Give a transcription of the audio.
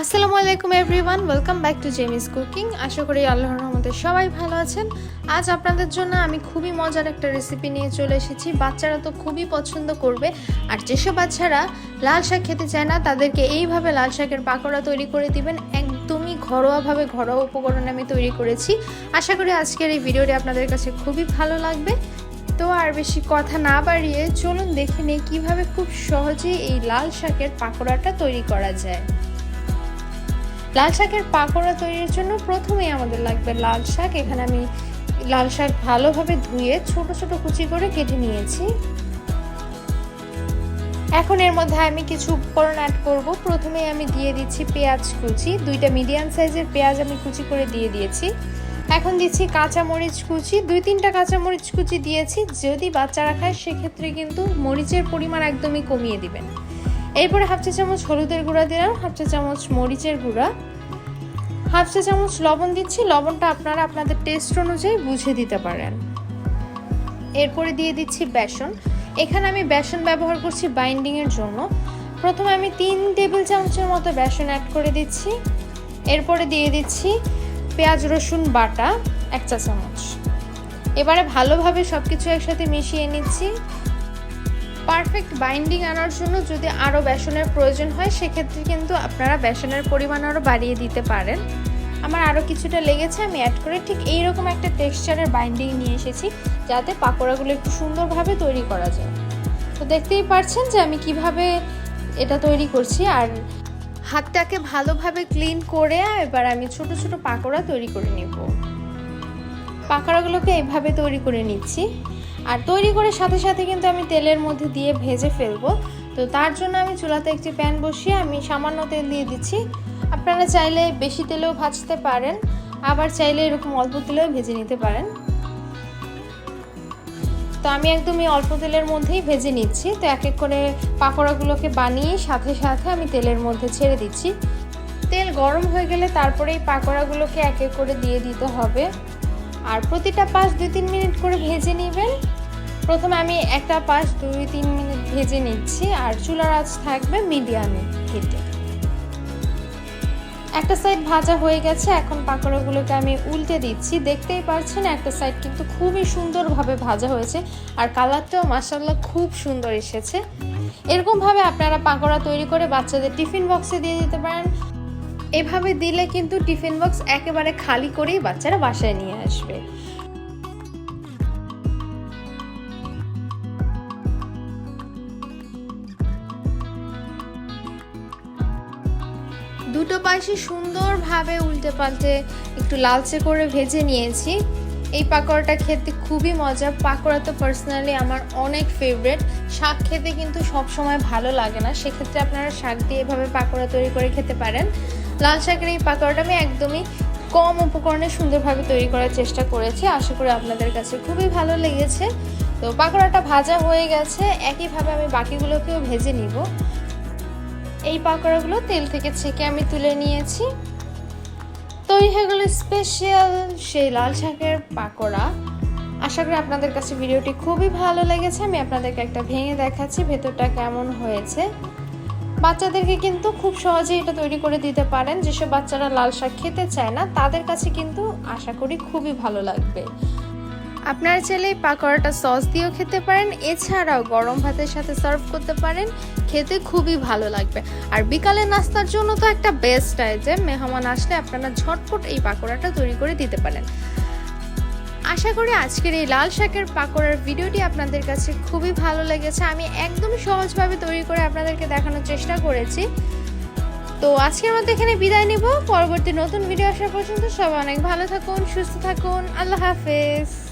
আসসালামু আলাইকুম everyone welcome back to Jemi's cooking আশা করি আল্লাহর রহমতে সবাই ভালো আছেন। আজ আপনাদের জন্য আমি খুবই মজার একটা রেসিপি নিয়ে চলে এসেছি। বাচ্চারা তো খুবই পছন্দ করবে। আর যেসব বাচ্চারা লাল শাক খেতে চায় না, তাদেরকে এইভাবে লাল শাকের পাকোড়া তৈরি করে দিবেন। একদমই ঘরোয়াভাবে ঘরোয়া উপকরণে আমি তৈরি করেছি। আশা করি আজকের এই ভিডিওটি আপনাদের কাছে খুবই ভালো লাগবে। তো আর বেশি কথা না বাড়িয়ে চলুন দেখে নেই কীভাবে খুব সহজেই এই লাল শাকের পাকোড়াটা তৈরি করা যায়। লাল শাকের পাকোড়া তৈরির জন্য প্রথমেই আমাদের লাগবে লাল শাক। এখানে আমি লাল শাক ভালোভাবে ধুয়ে ছোট ছোট কুচি করে কেটে নিয়েছি। এখন এর মধ্যে আমি কিছু উপকরণ অ্যাড করব। প্রথমে আমি দিয়ে দিচ্ছি পেঁয়াজ কুচি। দুইটা মিডিয়াম সাইজের পেঁয়াজ আমি কুচি করে দিয়ে দিয়েছি। এখন দিচ্ছি কাঁচা মরিচ কুচি। দুই তিনটা কাঁচা মরিচ কুচি দিয়েছি। যদি বাচ্চারা খায়, সেক্ষেত্রে কিন্তু মরিচের পরিমাণ একদমই কমিয়ে দিবেন। এরপরে হাফ চা চামচ হলুদের গুঁড়া দিলাম, হাফ চা চামচ মরিচের গুঁড়া। হাফ চা চামচ লবণ দিচ্ছি, লবণটা আপনারা আপনাদের টেস্ট অনুযায়ী বুঝে দিতে পারেন। এরপরে দিয়ে দিচ্ছি বেসন। এখানে আমি বেসন ব্যবহার করছি বাইন্ডিংয়ের জন্য। প্রথমে আমি তিন টেবিল চামচের মতো বেসন অ্যাড করে দিচ্ছি। এরপরে দিয়ে দিচ্ছি পেঁয়াজ, রসুন, বাটা, এক চা চামচ। এবারে ভালোভাবে সব কিছু একসাথে মিশিয়ে নিচ্ছি। পারফেক্ট বাইন্ডিং আনার জন্য যদি আরও বেসনের প্রয়োজন হয়, সেক্ষেত্রে কিন্তু আপনারা বেসনের পরিমাণ আরও বাড়িয়ে দিতে পারেন। আমার আরও কিছুটা লেগেছে, আমি অ্যাড করে ঠিক এইরকম একটা টেক্সচারের বাইন্ডিং নিয়ে এসেছি, যাতে পাকোড়াগুলো একটু সুন্দরভাবে তৈরি করা যায়। তো দেখতেই পারছেন যে আমি কীভাবে এটা তৈরি করছি, আর হাতটাকে ভালোভাবে ক্লিন করে এবার আমি ছোট ছোট পাকোড়া তৈরি করে নেব। পাকোড়াগুলোকে এইভাবে তৈরি করে নিচ্ছি। আর তৈরি করে সাথে সাথে কিন্তু আমি তেলের মধ্যে দিয়ে ভেজে ফেলব। তো তার জন্য আমি চুলাতে একটি প্যান বসিয়ে আমি সামান্য তেল দিয়ে দিচ্ছি। আপনারা চাইলে বেশি তেলেও ভাজতে পারেন, আবার চাইলে এরকম অল্প তেলেও ভেজে নিতে পারেন। তো আমি একদমই অল্প তেলের মধ্যেই ভেজে নিচ্ছি। তো এক এক করে পাকোড়াগুলোকে বানিয়ে সাথে সাথে আমি তেলের মধ্যে ছেড়ে দিচ্ছি। তেল গরম হয়ে গেলে তারপরে এই পাকোড়াগুলোকে এক এক করে দিয়ে দিতে হবে। আর প্রতিটা পাঁচ দুই তিন মিনিট করে ভেজে নেবেন। প্রথমে আমি একটা পাশ দুই তিন মিনিট ভেজে নিচ্ছি আর চুলার আঁচ থাকবে মিডিয়ামে হিটে। একটা সাইড ভাজা হয়ে গেছে, এখন পাকোড়াগুলোকে আমি উল্টে দিচ্ছি। দেখতেই পারছেন, একটা সাইড কিন্তু খুবই সুন্দরভাবে ভাজা হয়েছে আর কালারটাও মাসাল্লাহ খুব সুন্দর এসেছে। এরকমভাবে আপনারা পাকোড়া তৈরি করে বাচ্চাদের টিফিন বক্সে দিয়ে দিতে পারেন। এভাবে দিলে কিন্তু টিফিন বক্স একেবারে খালি করেই বাচ্চারা বাসায় নিয়ে আসবে। দুটো পাশে সুন্দরভাবে উল্টে পাল্টে একটু লালচে করে ভেজে নিয়েছি। এই পাকোড়াটা খেতে খুবই মজা। পাকোড়া তো পার্সোনালি আমার অনেক ফেভারেট শাক খেতে কিন্তু সব সময় ভালো লাগে না। সেক্ষেত্রে আপনারা শাক দিয়ে এভাবে পাকোড়া তৈরি করে খেতে পারেন। লাল শাকের এই পাকোড়াটা আমি একদমই কম উপকরণে সুন্দরভাবে তৈরি করার চেষ্টা করেছি। আশা করি আপনাদের কাছে খুবই ভালো লেগেছে। তো পাকোড়াটা ভাজা হয়ে গেছে। একইভাবে আমি বাকিগুলোকেও ভেজে নিব। এই পাকোড়াগুলো তেল থেকে ছেঁকে আমি তুলে নিয়েছি। তৈরি হয়ে গেল স্পেশাল সেই লাল শাকের পাকোড়া। আশা করি আপনাদের কাছে ভিডিওটি খুবই ভালো লেগেছে। আমি আপনাদেরকে একটা ভেঙে দেখাচ্ছি, ভেতরটা কেমন হয়েছে। বাচ্চাদেরকে কিন্তু খুব সহজেই এটা তৈরি করে দিতে পারেন। যেসব বাচ্চারা লাল শাক খেতে চায় না, তাদের কাছে কিন্তু আশা করি খুবই ভালো লাগবে। আপনারা চাইলে পাকোড়াটা সস দিয়েও খেতে পারেন, এছাড়াও গরম ভাতের সাথে সার্ভ করতে পারেন, খেতে খুবই ভালো লাগবে। আর বিকালে নাস্তার জন্য তো একটা বেস্ট আইটেম মেহমান আসলে আপনারা ঝটপট এই পাকোড়াটা তৈরি করে দিতে পারেন। আশা করি আজকের এই লাল শাকের পাকোড়ার ভিডিওটি আপনাদের কাছে খুবই ভালো লেগেছে। আমি একদম সহজভাবে তৈরি করে আপনাদেরকে দেখানোর চেষ্টা করেছি। তো আজকের মধ্যে এখানে বিদায় নিব। পরবর্তী নতুন ভিডিও আসা পর্যন্ত সবাই অনেক ভালো থাকুন, সুস্থ থাকুন। আল্লাহ হাফেজ।